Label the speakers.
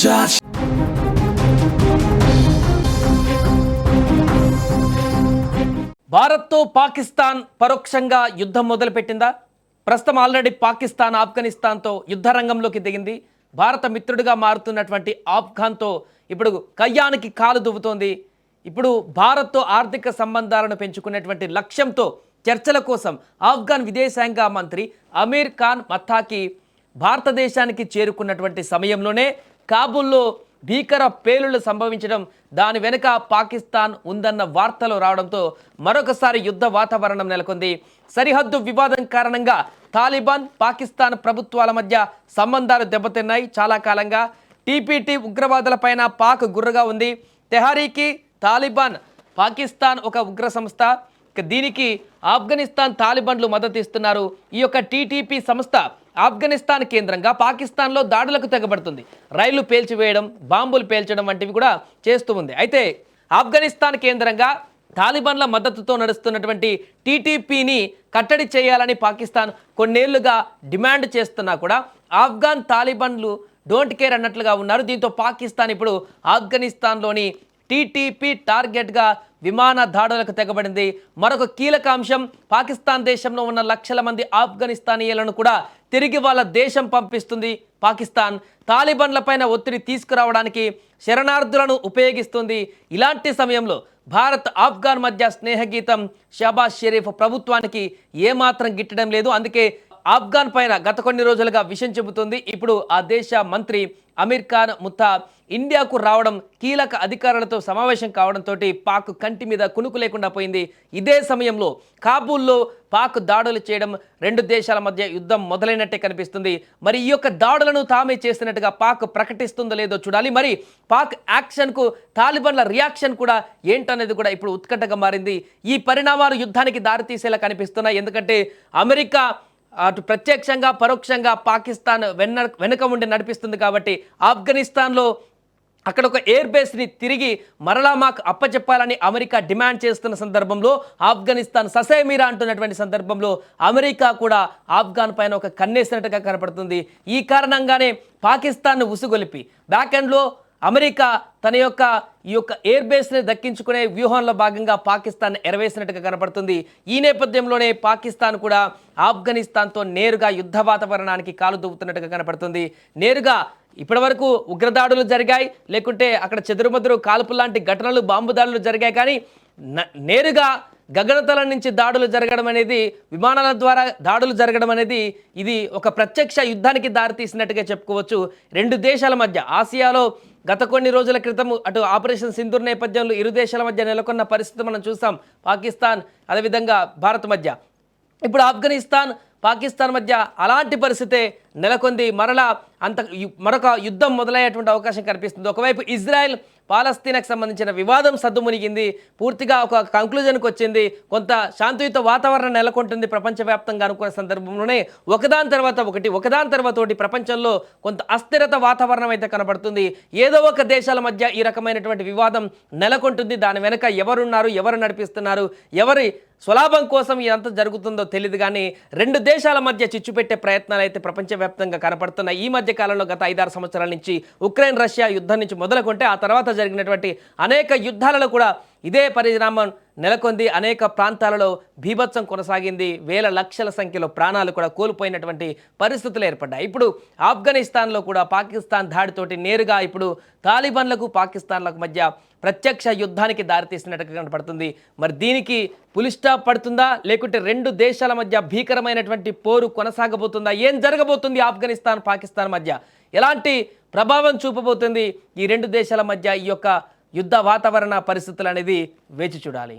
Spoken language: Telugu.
Speaker 1: Josh.
Speaker 2: భారత్తో పాకిస్తాన్ పరోక్షంగా యుద్ధం మొదలుపెట్టిందా? ప్రస్తుతం ఆల్రెడీ పాకిస్తాన్ ఆఫ్ఘనిస్తాన్తో యుద్ధ రంగంలోకి దిగింది. భారత మిత్రుడిగా మారుతున్నటువంటి ఆఫ్ఘాన్తో ఇప్పుడు కయ్యానికి కాలు దువ్వుతోంది. ఇప్పుడు భారత్తో ఆర్థిక సంబంధాలను పెంచుకునేటువంటి లక్ష్యంతో చర్చల కోసం ఆఫ్ఘాన్ విదేశాంగ మంత్రి అమీర్ ఖాన్ మత్తాకి భారతదేశానికి చేరుకున్నటువంటి సమయంలోనే కాబూల్లో భీకర పేలుళ్ళు సంభవించడం దాని వెనుక పాకిస్తాన్ ఉందన్న వార్తలు రావడంతో మరొకసారి యుద్ధ వాతావరణం నెలకొంది. సరిహద్దు వివాదం కారణంగా తాలిబాన్ పాకిస్తాన్ ప్రభుత్వాల మధ్య సంబంధాలు దెబ్బతిన్నాయి చాలా కాలంగా. టీపీటీ ఉగ్రవాదులపైన పాక్ గుర్రగా ఉంది. తెహారీకి తాలిబాన్ పాకిస్తాన్ ఒక ఉగ్ర సంస్థ. దీనికి ఆఫ్ఘనిస్తాన్ తాలిబన్లు మద్దతు ఇస్తున్నారు. ఈ యొక్క టీటీపీ సంస్థ ఆఫ్ఘనిస్తాన్ కేంద్రంగా పాకిస్తాన్లో దాడులకు తెగబడుతుంది. రైళ్ళు పేల్చివేయడం బాంబులు పేల్చడం వంటివి కూడా చేస్తూ ఉంది. అయితే ఆఫ్ఘనిస్తాన్ కేంద్రంగా తాలిబాన్ల మద్దతుతో నడుస్తున్నటువంటి టీటీపీని కట్టడి చేయాలని పాకిస్తాన్ కొన్నేళ్ళుగా డిమాండ్ చేస్తున్నా కూడా ఆఫ్ఘాన్ తాలిబాన్లు డోంట్ కేర్ అన్నట్లుగా ఉన్నారు. దీంతో పాకిస్తాన్ ఇప్పుడు ఆఫ్ఘనిస్తాన్లోని టీటీపీ టార్గెట్గా విమాన దాడులకు తెగబడింది. మరొక కీలక అంశం పాకిస్తాన్ దేశంలో ఉన్న లక్షల మంది ఆఫ్ఘనిస్తానీయులను కూడా తిరిగి వాళ్ళ దేశం పంపిస్తుంది పాకిస్తాన్. తాలిబన్లపైన ఒత్తిడి తీసుకురావడానికి శరణార్థులను ఉపయోగిస్తుంది. ఇలాంటి సమయంలో భారత్ ఆఫ్ఘాన్ మధ్య స్నేహగీతం షబాజ్ షరీఫ్ ప్రభుత్వానికి ఏమాత్రం గిట్టడం లేదు. అందుకే ఆఫ్ఘాన్ పైన గత కొన్ని రోజులుగా విషయం చెబుతుంది. ఇప్పుడు ఆ దేశ మంత్రి అమీర్ ఖాన్ ముత్తా ఇండియాకు రావడం కీలక అధికారులతో సమావేశం కావడంతో పాక్ కంటి మీద కునుకు లేకుండా పోయింది. ఇదే సమయంలో కాబూల్లో పాక్ దాడులు చేయడం రెండు దేశాల మధ్య యుద్ధం మొదలైనట్టే కనిపిస్తుంది. మరి ఈ యొక్క దాడులను తామే చేసినట్టుగా పాక్ ప్రకటిస్తుందో లేదో చూడాలి. మరి పాక్ యాక్షన్కు తాలిబన్ల రియాక్షన్ కూడా ఏంటనేది కూడా ఇప్పుడు ఉత్కంఠగా మారింది. ఈ పరిణామాలు యుద్ధానికి దారితీసేలా కనిపిస్తున్నాయి. ఎందుకంటే అమెరికా అటు ప్రత్యక్షంగా పరోక్షంగా పాకిస్తాన్ వెన్న వెనుక ఉండి నడిపిస్తుంది కాబట్టి ఆఫ్ఘనిస్తాన్లో అక్కడ ఒక ఎయిర్ బేస్ని తిరిగి మరలా మాకు అప్పచెప్పాలని అమెరికా డిమాండ్ చేస్తున్న సందర్భంలో ఆఫ్ఘనిస్తాన్ ససేమీరా అంటున్నటువంటి సందర్భంలో అమెరికా కూడా ఆఫ్ఘాన్ పైన ఒక కన్నేసినట్టుగా కనపడుతుంది. ఈ కారణంగానే పాకిస్తాన్ను ఉసుగొలిపి. బ్యాక్ ఎండ్లో అమెరికా తన యొక్క ఈ యొక్క ఎయిర్ బేస్ని దక్కించుకునే వ్యూహంలో భాగంగా పాకిస్తాన్ ఎరవేసినట్టుగా కనపడుతుంది. ఈ నేపథ్యంలోనే పాకిస్తాన్ కూడా ఆఫ్ఘనిస్తాన్తో నేరుగా యుద్ధ వాతావరణానికి కాలు దువ్వుతున్నట్టుగా కనపడుతుంది. నేరుగా ఇప్పటివరకు ఉగ్రదాడులు జరిగాయి. లేకుంటే అక్కడ చెదురుమదురు కాల్పు లాంటి ఘటనలు బాంబు దాడులు జరిగాయి. కానీ నేరుగా గగనతలం నుంచి దాడులు జరగడం అనేది విమానాల ద్వారా దాడులు జరగడం అనేది ఇది ఒక ప్రత్యక్ష యుద్ధానికి దారితీసినట్టుగా చెప్పుకోవచ్చు. రెండు దేశాల మధ్య ఆసియాలో గత కొన్ని రోజుల క్రితం అటు ఆపరేషన్ సింధూర్ నేపథ్యంలో ఇరు దేశాల మధ్య నెలకొన్న పరిస్థితి మనం చూసాం. పాకిస్తాన్ అదేవిధంగా భారత్ మధ్య. ఇప్పుడు ఆఫ్ఘనిస్తాన్ పాకిస్తాన్ మధ్య అలాంటి పరిస్థితే నెలకొంది మరలా అంత యు- మరొక యుద్ధం మొదలయ్యేటువంటి అవకాశం కనిపిస్తుంది. ఒకవైపు ఇజ్రాయెల్ పాలస్తీనాకు సంబంధించిన వివాదం సద్దుమునిగింది. పూర్తిగా ఒక కంక్లూజన్కి వచ్చింది. కొంత శాంతియుత వాతావరణం నెలకొంటుంది ప్రపంచవ్యాప్తంగా అనుకున్న సందర్భంలోనే. ఒకదాని తర్వాత ఒకటి ఒకదాని తర్వాత ఒకటి ప్రపంచంలో కొంత అస్థిరత వాతావరణం అయితే కనబడుతుంది. ఏదో ఒక దేశాల మధ్య ఈ రకమైనటువంటి వివాదం నెలకొంటుంది. దాని వెనుక ఎవరున్నారు ఎవరు నడిపిస్తున్నారు ఎవరి స్వలాభం కోసం ఇదంతా జరుగుతుందో తెలియదు కానీ రెండు దేశాల మధ్య చిచ్చు పెట్టే ప్రయత్నాలు అయితే ప్రపంచవ్యాప్తంగా కనపడుతున్నాయి. ఈ మధ్య కాలంలో గత ఐదారు సంవత్సరాల నుంచి ఉక్రెయిన్ రష్యా యుద్ధం నుంచి మొదలుకుంటే ఆ తర్వాత జరిగినటువంటి అనేక యుద్ధాలలో కూడా ఇదే పరిణామం నెలకొంది అనేక ప్రాంతాలలో భీభత్సం కొనసాగింది. వేల లక్షల సంఖ్యలో ప్రాణాలు కూడా కోల్పోయినటువంటి పరిస్థితులు ఏర్పడ్డాయి. ఇప్పుడు ఆఫ్ఘనిస్తాన్లో కూడా పాకిస్తాన్ దాడితోటి నేరుగా ఇప్పుడు తాలిబాన్లకు పాకిస్తాన్లకు మధ్య ప్రత్యక్ష యుద్ధానికి దారితీసినట్టుగా కనపడుతుంది. మరి దీనికి పులిస్టాప్ పడుతుందా? లేకుంటే రెండు దేశాల మధ్య భీకరమైనటువంటి పోరు కొనసాగబోతుందా? ఏం జరగబోతుంది ఆఫ్ఘనిస్తాన్ పాకిస్తాన్ మధ్య? ఎలాంటి ప్రభావం చూపబోతుంది ఈ రెండు దేశాల మధ్య ఈ యొక్క యుద్ధ వాతావరణ పరిస్థితులు అనేది వేచి చూడాలి.